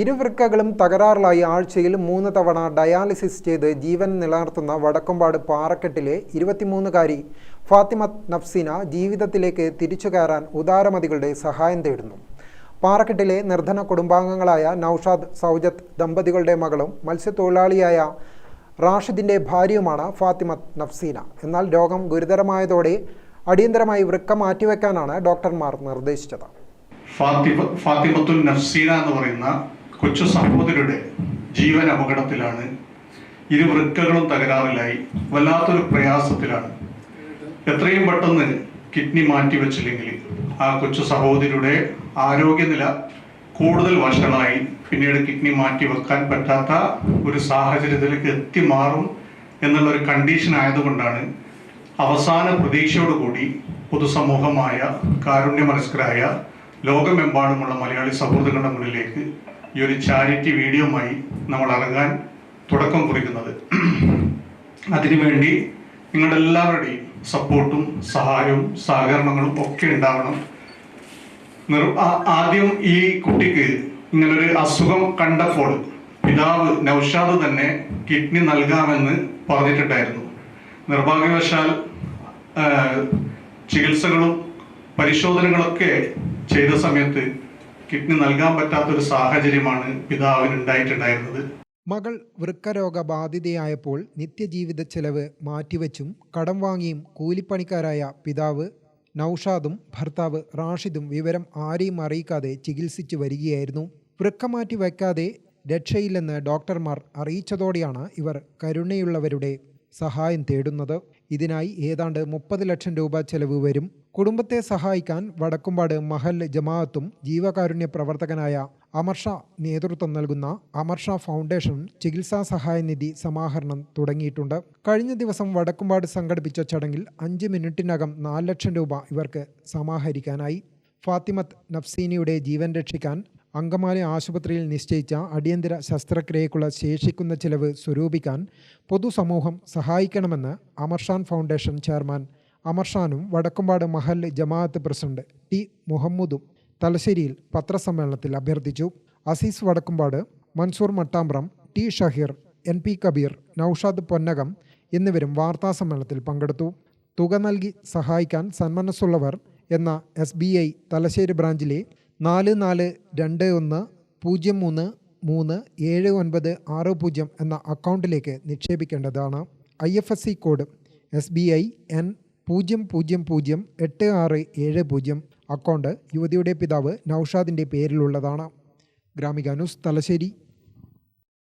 ഇരുവൃക്കകളും തകരാറിലായി ആഴ്ചയിൽ മൂന്ന് തവണ ഡയാലിസിസ് ചെയ്ത് ജീവൻ നിലനിർത്തുന്ന വടക്കമ്പാട് പാറക്കെട്ടിലെ ഇരുപത്തിമൂന്നുകാരി ഫാത്തിമ നഫ്സീന ജീവിതത്തിലേക്ക് തിരിച്ചു കയറാൻ ഉദാരമതികളുടെ സഹായം തേടുന്നു. പാറക്കെട്ടിലെ നിർധന കുടുംബാംഗങ്ങളായ നൌഷാദ് സൗജത്ത് ദമ്പതികളുടെ മകളും മത്സ്യത്തൊഴിലാളിയായ റാഷിദിന്റെ ഭാര്യയുമാണ് ഫാത്തിമ നഫ്സീന. എന്നാൽ രോഗം ഗുരുതരമായതോടെ അടിയന്തരമായി വൃക്ക മാറ്റിവെക്കാനാണ് ഡോക്ടർമാർ നിർദ്ദേശിച്ചത്. ഫാത്തിമ ഫാത്തിമത്തുൽ നഫ്സീന എന്ന് പറയുന്ന കൊച്ചു സഹോദരിയുടെ ജീവൻ അപകടത്തിലാണ്. ഇരു വൃക്കകളും തകരാറിലായി. വല്ലാത്തൊരു പ്രയാസത്തിലാണ്. എത്രയും പെട്ടെന്ന് കിഡ്നി മാറ്റിവെച്ചില്ലെങ്കിൽ ആ കൊച്ചു സഹോദരിയുടെ ആരോഗ്യനില കൂടുതൽ വഷളായി. പിന്നീട് കിഡ്നി മാറ്റി വെക്കാൻ പറ്റാത്ത ഒരു സാഹചര്യത്തിലേക്ക് എത്തിമാറും എന്നുള്ള ഒരു കണ്ടീഷൻ ആയതുകൊണ്ടാണ് അവസാന പ്രതീക്ഷയോടുകൂടി പൊതുസമൂഹമായ കാരുണ്യമനസ്കരായ ലോകമെമ്പാടുമുള്ള മലയാളി സൗഹൃദങ്ങളുടെ മുന്നിലേക്ക് ഈ ഒരു ചാരിറ്റി വീഡിയോമായി നമ്മൾ ഇറങ്ങാൻ തുടക്കം കുറിക്കുന്നത്. അതിനുവേണ്ടി നിങ്ങളുടെ എല്ലാവരുടെയും സപ്പോർട്ടും സഹായവും സഹകരണങ്ങളും ഒക്കെ ഉണ്ടാവണം. ആദ്യം ഈ കുട്ടിക്ക് ഇങ്ങനൊരു അസുഖം കണ്ടപ്പോൾ പിതാവ് നൌഷാദ് തന്നെ കിഡ്നി നൽകാമെന്ന് പറഞ്ഞിട്ടുണ്ടായിരുന്നു. നിർഭാഗ്യവശാൽ ചികിത്സകളും പരിശോധനകളൊക്കെ ചെയ്ത സമയത്ത് കിഡ്നി നൽകാൻ പറ്റാത്തൊരു സാഹചര്യമാണ് പിതാവിന് ഉണ്ടായിട്ടുണ്ടായിരുന്നത്. മകൾ വൃക്കരോഗ ബാധിതയായപ്പോൾ നിത്യജീവിത ചെലവ് മാറ്റിവെച്ചും കടം വാങ്ങിയും കൂലിപ്പണിക്കാരായ പിതാവ് നൌഷാദും ഭർത്താവ് റാഷിദും വിവരം ആരെയും അറിയിക്കാതെ ചികിത്സിച്ചു വരികയായിരുന്നു. വൃക്ക മാറ്റി വയ്ക്കാതെ രക്ഷയില്ലെന്ന് ഡോക്ടർമാർ അറിയിച്ചതോടെയാണ് ഇവർ കരുണയുള്ളവരുടെ സഹായം തേടുന്നത്. ഇതിനായി ഏതാണ്ട് മുപ്പത് ലക്ഷം രൂപ ചെലവ് വരും. കുടുംബത്തെ സഹായിക്കാൻ വടക്കുംപാട് മഹൽ ജമാഅത്തും ജീവകാരുണ്യ പ്രവർത്തകനായ അമർഷ നേതൃത്വം നൽകുന്ന അമർഷ ഫൗണ്ടേഷൻ ചികിത്സാ സഹായ നിധി സമാഹരണം തുടങ്ങിയിട്ടുണ്ട്. കഴിഞ്ഞ ദിവസം വടക്കുംപാട് സംഘടിപ്പിച്ച ചടങ്ങിൽ അഞ്ച് മിനിറ്റിനകം നാല് ലക്ഷം രൂപ ഇവർക്ക് സമാഹരിക്കാനായി. ഫാത്തിമത്ത് നഫ്സീനിയുടെ ജീവൻ രക്ഷിക്കാൻ അങ്കമാലി ആശുപത്രിയിൽ നിശ്ചയിച്ച അടിയന്തര ശസ്ത്രക്രിയക്കുള്ള ശേഷിക്കുന്ന ചിലവ് സ്വരൂപിക്കാൻ പൊതുസമൂഹം സഹായിക്കണമെന്ന് അമർഷാൻ ഫൗണ്ടേഷൻ ചെയർമാൻ അമർഷാനും വടക്കുംപാട് മഹൽ ജമാഅത്ത് പ്രസിഡന്റ് ടി മുഹമ്മദും തലശ്ശേരിയിൽ പത്രസമ്മേളനത്തിൽ അഭ്യർത്ഥിച്ചു. Aziz Vadakkumpad Mansoor Mattambram T Shaheer N P Kabeer Naushad Ponnakam എന്നിവരും വാർത്താസമ്മേളനത്തിൽ പങ്കെടുത്തു. തുക നൽകി സഹായിക്കാൻ സന്മനസ്സുള്ളവർ എന്ന എസ് ബി ഐ തലശ്ശേരി ബ്രാഞ്ചിലെ നാല് നാല് രണ്ട് ഒന്ന് പൂജ്യം മൂന്ന് മൂന്ന് ഏഴ് ഒൻപത് ആറ് പൂജ്യം എന്ന അക്കൗണ്ടിലേക്ക് നിക്ഷേപിക്കേണ്ടതാണ്. I F S C code S B I N പൂജ്യം പൂജ്യം പൂജ്യം എട്ട് ആറ് ഏഴ് പൂജ്യം അക്കൗണ്ട് യുവതിയുടെ പിതാവ് നൌഷാദിന്റെ പേരിലുള്ളതാണ്. ഗ്രാമിക ന്യൂസ് തലശ്ശേരി.